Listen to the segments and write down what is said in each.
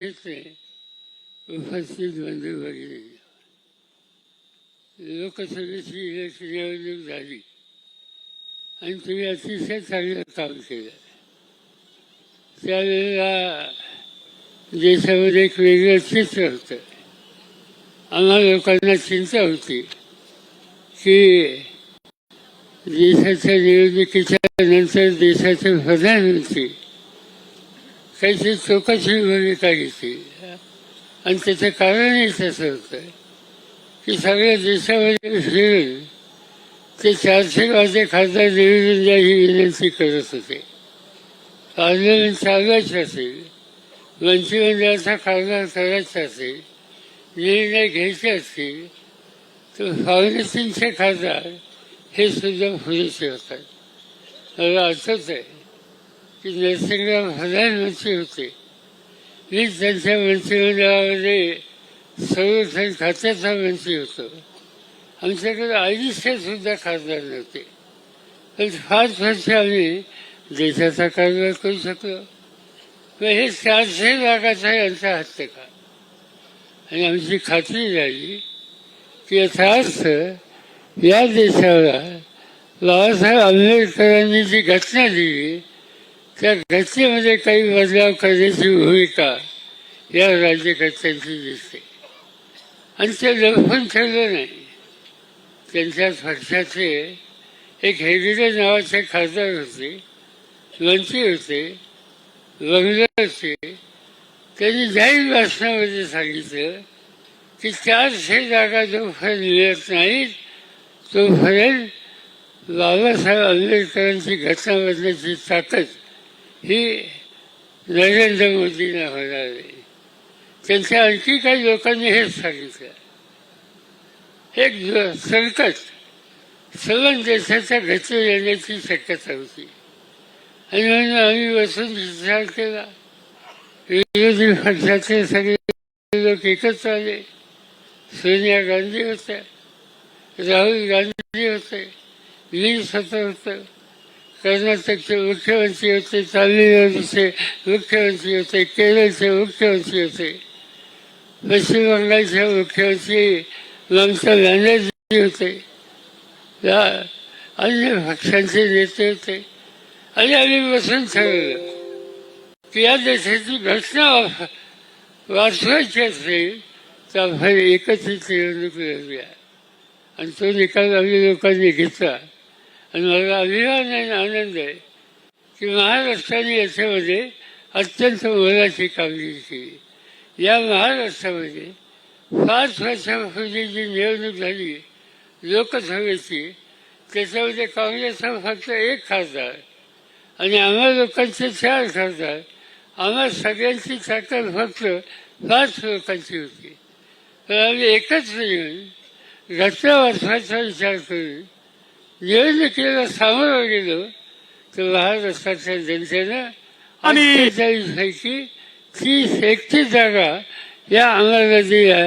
येथे उपस्थित बंधू भगिनी लोकसभेची इलेक्शन निवडणूक झाली. आणि तुम्ही अतिशय चांगलं काम केलं. त्यावेळेला देशामध्ये एक वेगळं चित्र होतं. आम्हा लोकांना चिंता होती की देशाच्या निवडणुकीच्या नंतर देशाचे प्रधानमंत्री त्याची चौकशी भूमिका घेतली आणि त्याचं कारणही तसं होतं की सगळ्या देशामध्ये फिरून ते चारशे गावचे खासदार निवडून द्या ही विनंती करत होते. आंदोलन चालवायचं असेल मंत्रिमंडळाचा कारभार करायचा असेल निर्णय घ्यायचे असतील तर फाउंडेशनचे खासदार हे सुद्धा पुरेसे होतात. मला असंच आहे की नरसिंहराव मंत्री होते. मीच त्यांच्या मंत्रिमंडळामध्ये संरक्षण खात्याचा मंत्री होतो. आमच्याकडे अडीचशे सुद्धा खासदार नव्हते. पण पाच वर्ष आम्ही देशाचा कारभार करू शकलो. मग हे चारशे लाखाचा यांचा हत्या का? आणि आमची खात्री झाली की याचा अर्थ या देशाला बाबासाहेब आंबेडकरांनी जी घटना दिली त्या घटनेमध्ये काही बदलाव करण्याची भूमिका या राज्यकर्त्यांची दिसते. आणि ते लपवून ठरलं नाही. त्यांच्या पक्षाचे एक हेगिडे नावाचे खासदार होते मंत्री होते बंगले होते. त्यांनी जाहीर भाषणामध्ये सांगितलं की चारशे जागा जोपर्यंत मिळत नाहीत तोपर्यंत बाबासाहेब आंबेडकरांची घटना बदलायची ताकद ही नरेंद्र मोदींना होणार आहे. त्यांच्या आणखी काही लोकांनी हेच सांगितलं. एक संकट सलग देशाच्या घटनेवर येण्याची शक्यता होती. आणि म्हणून आम्ही बसून विचार केला. विरोधी पक्षाचे सगळे लोक एकत्र आले. सोनिया गांधी होत्या. राहुल गांधी होते. मी स्वतः होतं. कर्नाटकचे मुख्यमंत्री होते तामिळनाडूचे मुख्यमंत्री होते केरळचे मुख्यमंत्री होते पश्चिम बंगालचे मुख्यमंत्री ममता बॅनर्जी होते या अन्य पक्षांचे नेते होते आणि आम्ही बसून ठरवलं की या देशाची घटना वाचवायची असेल तर आपण एकत्रित निवडणूक लढूया आणि तो निकाल आम्ही लोकांनी घेतला. आणि मला अभिमान आणि आनंद आहे की महाराष्ट्राने याच्यामध्ये अत्यंत मोलाची कामगिरी केली. या महाराष्ट्रामध्ये पाच वर्षापूर्वी जी निवडणूक झाली लोकसभेची त्याच्यामध्ये काँग्रेसचा फक्त एक खासदार आणि आम्हा लोकांचे चार खासदार आम्हा सगळ्यांची ताकद फक्त पाच लोकांची होती. तर आम्ही एकत्र येऊन घटना वाचवायचा विचार करून निवडणुकीला सामोरं गेलो तर महाराष्ट्राच्या जनतेनं आणि- पैकी तीस एकतीस जागा या आम्हाला दिल्या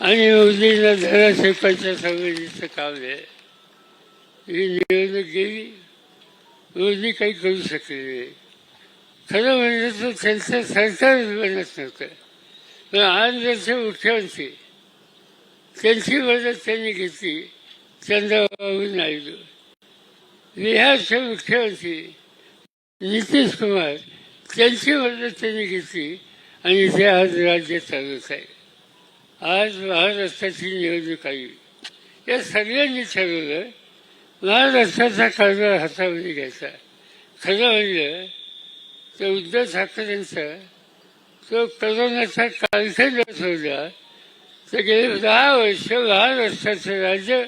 आणि मोदींना धरा शेपाच्या संबंधीचं काम आहे ही निवडणूक गेली मोदी काही करू शकले नाही खरं म्हणजे तर त्यांचं सरकार बनत नव्हतं पण आंध्रचे मुख्यमंत्री त्यांची मदत त्यांनी घेतली चंद्रबाबू नायडू. बिहारचे मुख्यमंत्री नितीश कुमार त्यांची मदत त्यांनी घेतली आणि ते आज राज्य चालत आहे आज महाराष्ट्राची निवडणूक आली. या सगळ्यांनी ठरवलं महाराष्ट्राचा कारभार हातामध्ये घ्यायचा. खरं म्हणलं तर उद्धव ठाकरेंचा तो करोनाचा कालखंड ठेवला तर गेले दहा वर्ष महाराष्ट्राचं राज्य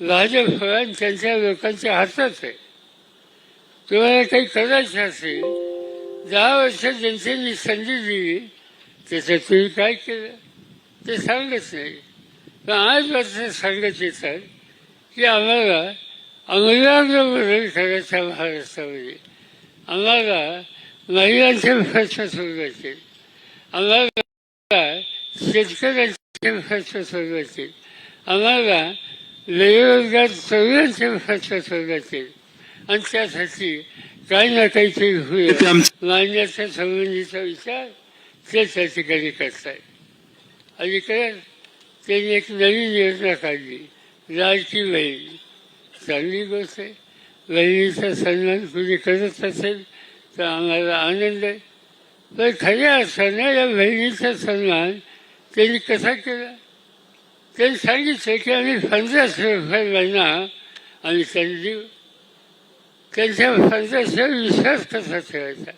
भाजप त्यांच्या लोकांच्या हातात आहे. तुम्हाला काही करायचं असेल दहा वर्ष जनतेने संधी दिली त्याचं तुम्ही काय केलं? ते सांगत नाही. पण आज मात्र सांगत येतात की आम्हाला अंमलाला बदल करायचा महाराष्ट्रामध्ये. आम्हाला महिलांचे प्रश्न सोडवायचे. आम्हाला शेतकऱ्यांचे प्रश्न सोडवायचे. आम्हाला बेरोजगार तरुणांचे प्रश्न सोडवायचे आणि त्यासाठी काही ना काहीतरी होईल. मांडण्याच्या संबंधीचा विचार ते त्या ठिकाणी करतायत अलीकडे त्यांनी एक नवीन योजना काढली. लाडकी बहीण. चांगली गोष्ट आहे. बहिणीचा सन्मान कुणी करत असेल तर आम्हाला आनंद आहे. पण खऱ्या अर्थानं या बहिणीचा सन्मान त्यांनी कसा केला? त्यांनी सांगितलं की आम्ही पंधराशे रुपये महिना आम्ही त्यांच्या पंधराशे विश्वास कसा ठेवायचा.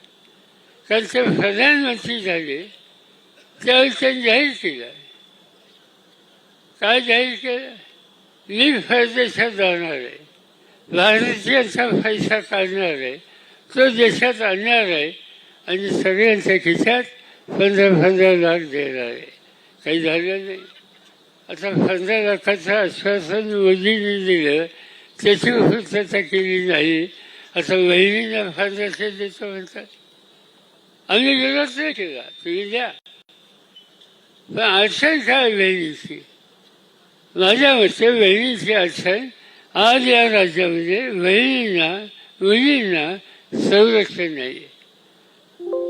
कारण ते प्रधानमंत्री झाले. त्यावेळी त्यांनी जाहीर केलं. काय जाहीर केलं. मी परदेशात जाणार आहे. भारतीयांचा पैसा काढणार आहे. तो देशात आणणार आहे. आणि सगळ्यांच्या खिशात पंधरा पंधरा लाख देणार आहे. काही झालं नाही. आता पंधरा लाखाचं आश्वासन मोदींनी दिलं त्याची पूर्तता केली नाही. आता बहिणींना पंधराशे देतो म्हणतात आम्ही विरोध नाही केला तुम्ही द्या. पण अडचण काय बहिणीची माझ्या मते बहिणीची अडचण आज या राज्यामध्ये बहिणींना मुलींना संरक्षण नाही.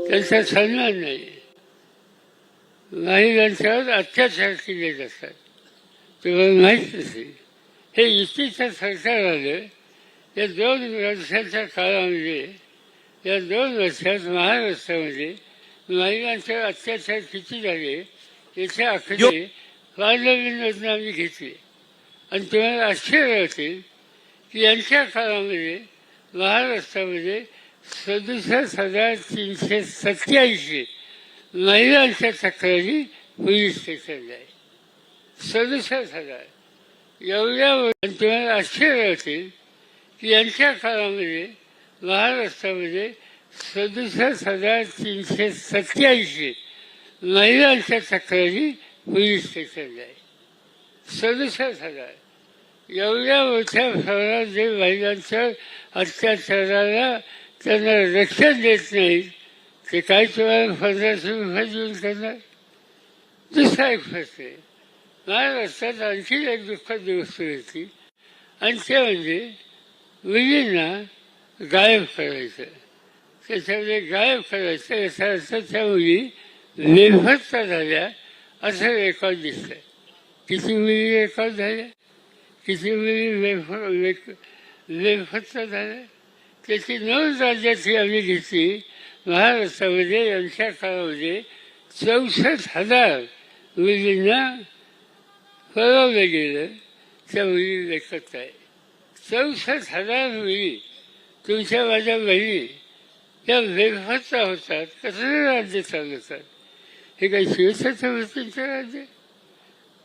त्यांचा सन्मान नाही. महिलांच्यावर अत्याचार केले जातात. तुम्हाला माहीत असेल हे युतीचं सरकार आलं या दोन वर्षाच्या काळामध्ये या दोन वर्षात महाराष्ट्रामध्ये महिलांचे अत्याचार किती झाले याच्या आकडे वादविनोदनं आम्ही घेतले आणि तुम्हाला आश्चर्य होतील की यांच्या काळामध्ये महाराष्ट्रामध्ये सदुसष्ट हजार तीनशे सत्याऐंशी महिलांच्या तक्रारी पोलीस स्टेशनला आहे सदुसष्ट हजार एवढ्या तुम्हाला आश्चर्य होतील की यांच्या काळामध्ये महाराष्ट्रामध्ये सदुसष्ट हजार तीनशे सत्याऐंशी महिलांच्या तक्रारी पोलीस स्टेशनला आहे. सदुसष्ट हजार. एवढ्या मोठ्या प्रमाणात जे महिलांच्या अत्याचाराला त्यांना रक्षण देत नाही ते काय तुम्हाला पंधराशे रुपये देऊन करणार दुसरा एक प्रश्न आहे. महाराष्ट्रात आणखी एक दुःखद गोष्ट होती. आणि ते म्हणजे मुलींना गायब करायचं. त्याच्यामध्ये गायब करायचं याचा अर्थ त्या मुली बेभत्ता झाल्या असं रेकॉर्ड दिसतंय. किती मुली रेकॉर्ड झाल्या? किती मुली बेफ बेफत्ता झाल्या? त्याची नऊ राज्याची आम्ही घेतली. महाराष्ट्रामध्ये यांच्या काळामध्ये चौसष्ट हजार मुलींना सर्व गेलं त्या मुली लेखत आहे चौसष्ट हजार मुली तुमच्या माझ्या बहिणी या बेफत्ता होतात कसले राज्य चालवतात हे काही शिवछत्रपतींचं राज्य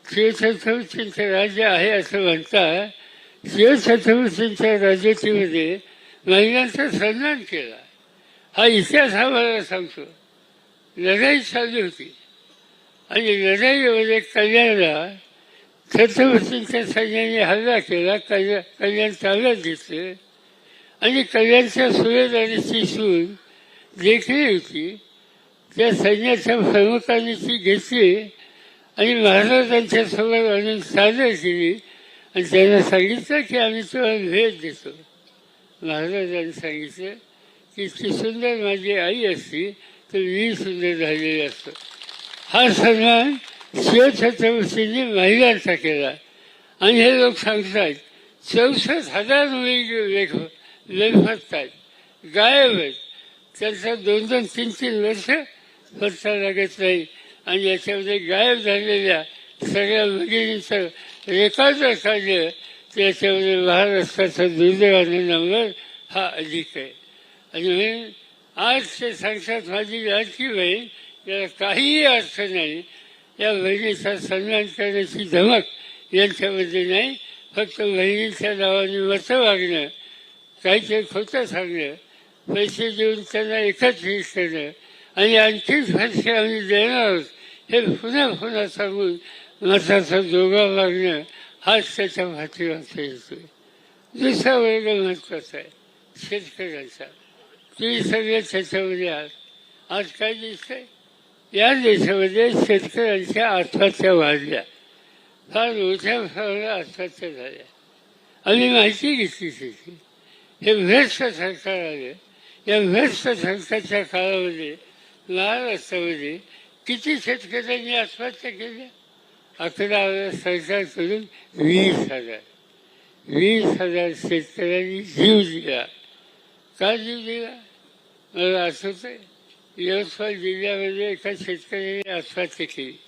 शिवछत्रपतींचं राज्य आहे असं म्हणता शिवछत्रपतींच्या राज्यातीमध्ये महिलांचा सन्मान केला हा इतिहास आम्हाला सांगतो लढाई चालू होती आणि लढाईमध्ये कल्याणला छत्रपतींच्या सैन्याने हल्ला केला कल्याण कल्याण ताब्यात घेतले आणि कल्याणच्या सुभेदारीची सून देखली होती त्या सैन्याच्या प्रमुखांनी ती घेतली आणि महाराजांच्या समोर आणून सादर केली आणि त्यांना सांगितलं की आम्ही तुम्हाला भेट देतो महाराजांनी सांगितलं की इतकी सुंदर माझी आई असती तर मी सुंदर झालेली असतो हा सन्मान शिवछत्रपतींनी महिलांचा केला. आणि हे लोक सांगतात चौसष्ट हजार मुली लेख लेखतात गायब आहेत. त्यांचा दोन दोन तीन तीन वर्ष पत्ता लागत नाही. आणि याच्यामध्ये गायब झालेल्या सगळ्या भगिनीचं रेकॉर्ड काढलं त्याच्यामध्ये महाराष्ट्राचा दुर्दैवाने नंबर हा अधिक आहे. आणि म्हणून आज ते सांगतात माझी लाडकी बहीण याला काहीही अर्थ नाही. या बहिणीचा सन्मान करण्याची धमक यांच्यामध्ये नाही फक्त बहिणीच्या नावाने मतं वागणं काहीतरी खोटं सांगणं पैसे देऊन त्यांना एकत्रित करणं आणि आणखी पैसे आम्ही देणार आहोत हे पुन्हा पुन्हा सांगून मताचा जोगा मागणं हाच त्याच्या भातीवाचा येतोय. दुसरा वर्ग महत्त्वाचा आहे शेतकऱ्यांचा. ती सगळे त्याच्यामध्ये आहात. आज काय दिसतंय? या देशामध्ये शेतकऱ्यांच्या आत्महत्या वाढल्या. फार मोठ्या प्रमाणात आत्महत्या झाल्या. आम्ही माहिती घेतली त्याची. हे भ्रष्ट सरकार आलं या भ्रष्ट सरकारच्या काळामध्ये महाराष्ट्रामध्ये किती शेतकऱ्यांनी आत्महत्या केल्या? अकरा हजार सरकारकडून वीस हजार. वीस हजार शेतकऱ्यांनी जीव दिला. का जीव दिला? मला आठवत आहे यवतमाळ जिल्ह्यामध्ये एका शेतकऱ्याने आत्महत्या केली.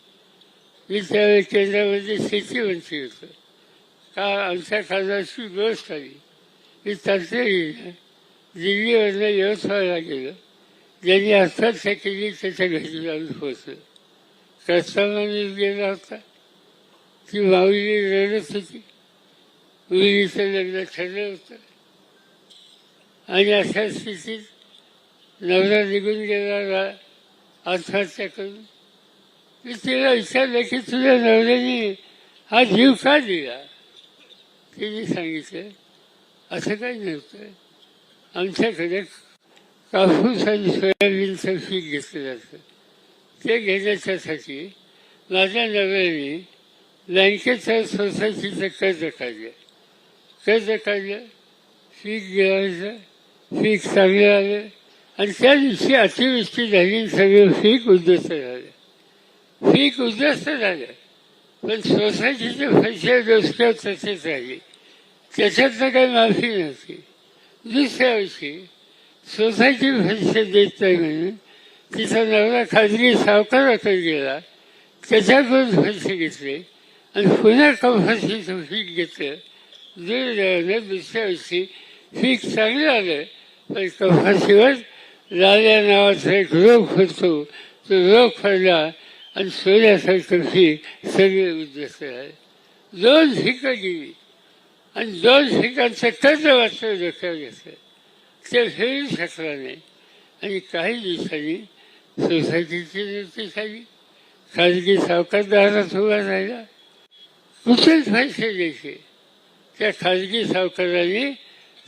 मी त्यावेळी केंद्रामध्ये शेती मंत्री होतो. का आमच्या खासदारशी गोष्ट आली मी तातडीनं दिल्लीवरनं यवतमाळला गेलो ज्यांनी आत्महत्या केली त्याच्या घरी जाऊन होतं कस्टमरने गेला होता. ती माऊली रडत होती. मुलीचं लग्न ठरलं होतं. आणि अशा स्थितीत नवरा निघून गेला आत्महत्या करून मी तिला विचारलं की तुझ्या नवऱ्याने हा जीव का दिला? तिने सांगितलं असं काही नव्हतं. आमच्याकडे कापूस आणि सोयाबीनचं पीक घेतलं जातं ते घेण्याच्यासाठी माझ्या नव्याने बँकेच्या सोसायटीचं कर्ज काढलं. कर्ज काढलं पीक गिळायचं पीक चांगलं आलं. आणि त्या दिवशी अतिवृष्टी झाली सगळं पीक उद्ध्वस्त झालं. पीक उद्ध्वस्त झालं. पण सोसायटीचे पैसे डोसक्यात तसेच राहिले. त्याच्यातनं काही माफी नव्हती. दुसऱ्या वर्षी सोसायटी पैसे देत नाही म्हणून तिचा नवरा खाजगी सावकाराकडे गेला. त्याच्याकडून पैसे घेतले आणि पुन्हा कपाशीचं पीक घेतलं. दूर दुसऱ्या वर्षी पीक चांगलं आलं पण कपाशीवर लाल्या नावाचा एक रोग होतो. तो रोग पडला आणि सोन्यासारखं पीक सगळे उद्ध्वस्त झाले. दोन पिकं गेली. आणि दोन शिकांचं कर्ज वाचलं डोक्यावर घेतलं. ते फेरू शकला नाही. आणि काही दिवसांनी सोसायटीची नोटीस झाली. खाजगी सावकारदारात उभा राहिला कुठेच पैसे द्यायचे. त्या खाजगी सावकाराने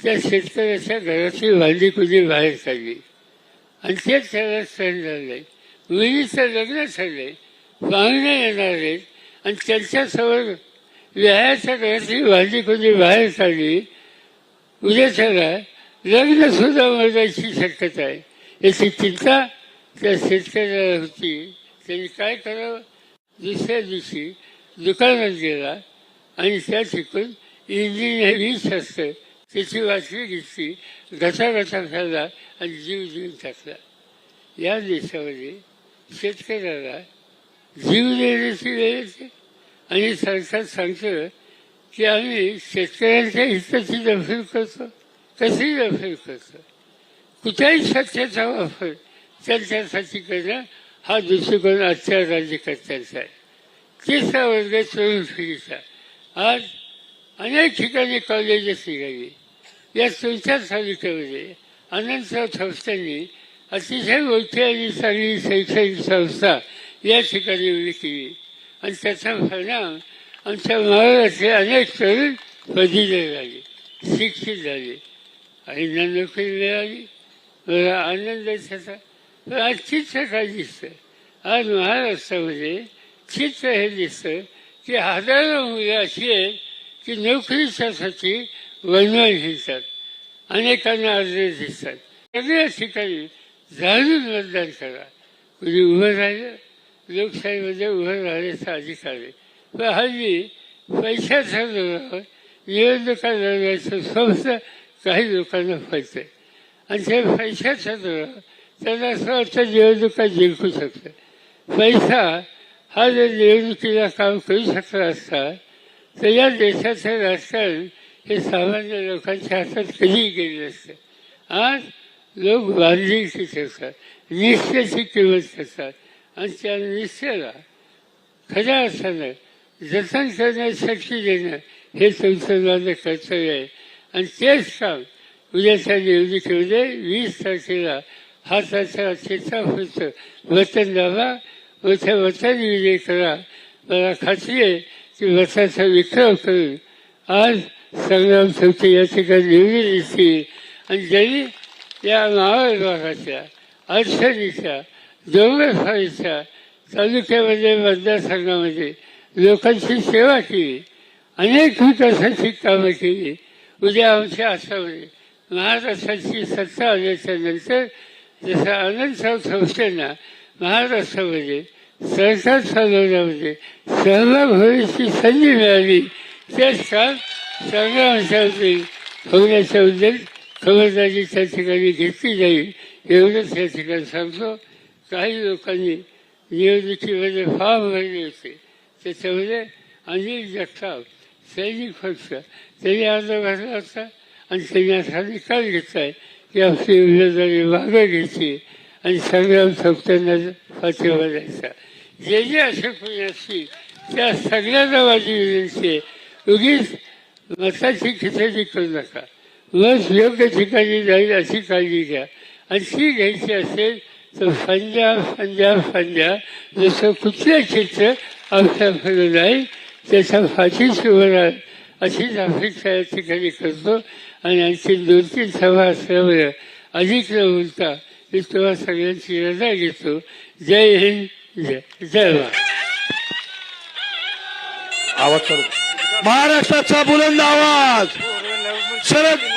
त्या शेतकऱ्याच्या घराची भांडी कुणी बाहेर काढली. आणि तेच सगळं सण झाले मुलीचं लग्न ठरलंय पाहुणे येणार आहेत. आणि त्यांच्यासमोर व्यायाच्या घरातली भाजी कुणी बाहेर चालली. उद्या त्याला लग्न सुद्धा मरण्याची शक्यता आहे. याची चिंता त्या शेतकऱ्याला होती. त्यांनी काय करावं? दुसऱ्या दिवशी दुकानात गेला आणि त्या ठिकून इंजिनिअरिंग शास्त्र असतं. त्याची वाचली घेतली घसाघसा खाल्ला आणि जीव जीव टाकला. या देशामध्ये शेतकऱ्याला जीव देण्याची वेळ येते आणि सरकार सांगतं की आम्ही शेतकऱ्यांच्या हिताची दखल करतो. कशी दखल करतो? कुठल्याही सत्याचा वापर त्यांच्यासाठी करणं हा दृष्टिकोन आजच्या राज्यकर्त्यांचा आहे. तिसरा वर्ग तरुण पिढीचा आज अनेक ठिकाणी कॉलेजेस निघाली या तुमच्या तालुक्यामध्ये अनंतराव संस्थांनी अतिशय मोठी आणि चांगली शैक्षणिक संस्था या ठिकाणी उभी केली. आणि त्याचा परिणाम आमच्या महाराष्ट्रातले अनेक तरुण पदवीधर झाले शिक्षित झाले आणि नोकरी मिळाली मला आनंद त्याचा पण आज चित्र काय दिसतं आज महाराष्ट्रामध्ये चित्र हे दिसतं की हजारो मुलं अशी आहेत की नोकरीच्यासाठी वनवान दिसतात अनेकांना अर्ज दिसतात सगळ्या ठिकाणी जाणून मतदान करा. कुणी उभं राहिलं? लोकशाहीमध्ये उभं राहण्याचा अधिकार आहे. पण हल्ली पैशाच्या जोरावर निवडणुका लढवायचं स्वस्त काही लोकांना पडतं आणि ते पैशाच्या जोरावर त्यांना असं वाटतं निवडणुका जिंकू शकतं पैसा हा जर निवडणुकीला काम करू शकला असता तर या देशाचं राजकारण हे सामान्य लोकांच्या हातात कधीही गेले असतं? आज लोक बांधिलकी ठेवतात निश्चयाची किंमत करतात आणि त्या निश्चयाला खऱ्या अर्थानं जतन करण्यास देणं हे तुमचं माझं कर्तव्य आहे. आणि तेच काम उद्याच्या निवडणुकीमध्ये वीस तारखेला हा त्याचा होतं. वतन दाबा व त्या वतन विजय करा. मला खात्री आहे की वताचा विक्रम करून आज संग्राम चौथी या ठिकाणी निवडून येतील आणि जरी या महाविभागाच्या अडचणीच्या डोंगरफाळीच्या तालुक्यामध्ये मतदारसंघामध्ये लोकांची सेवा केली. अनेक विकासाची कामं केली. उद्या आमच्या आसामध्ये महाराष्ट्राची सत्ता आल्याच्यानंतर जसं आनंदराव संस्थेना महाराष्ट्रामध्ये सरकार चालवण्यामध्ये सहभाग होण्याची संधी मिळाली त्याच सगळ्या अंशांची होण्याच्या बद्दल खबरदारी त्या ठिकाणी घेतली जाईल एवढंच या ठिकाणी सांगतो काही लोकांनी निवडणुकीमध्ये फार भरले होते. त्याच्यामध्ये अनिल जगताप सैनिक पक्ष त्यांनी अर्ज घातला होता आणि त्यांनी असा निकाल घेतलाय की आपली उमेदवारी मागं घ्यायची आणि संग्राम संस्थांना पाठिंबा द्यायचा. जे जे असे कोणी असतील त्या सगळ्यांना माझी विनंती आहे. उगीच मताची खिचडी करू नका. लस योग्य ठिकाणी जाईल अशी काळजी घ्या. आणि ती घ्यायची असेल तर फंजा फंजा फांद्या जसं कुठलं चित्र आपल्याकडे नाही त्याच्या फाशीच उभं राहत अशीच अपेक्षा या ठिकाणी करतो. आणि आणखी दोन तीन सभा असल्यामुळे अधिक न बोलता मी तुम्हाला सगळ्यांची रजा घेतो. जय हिंद जय जय आवाज महाराष्ट्राचा बुलंद आवाज. शरद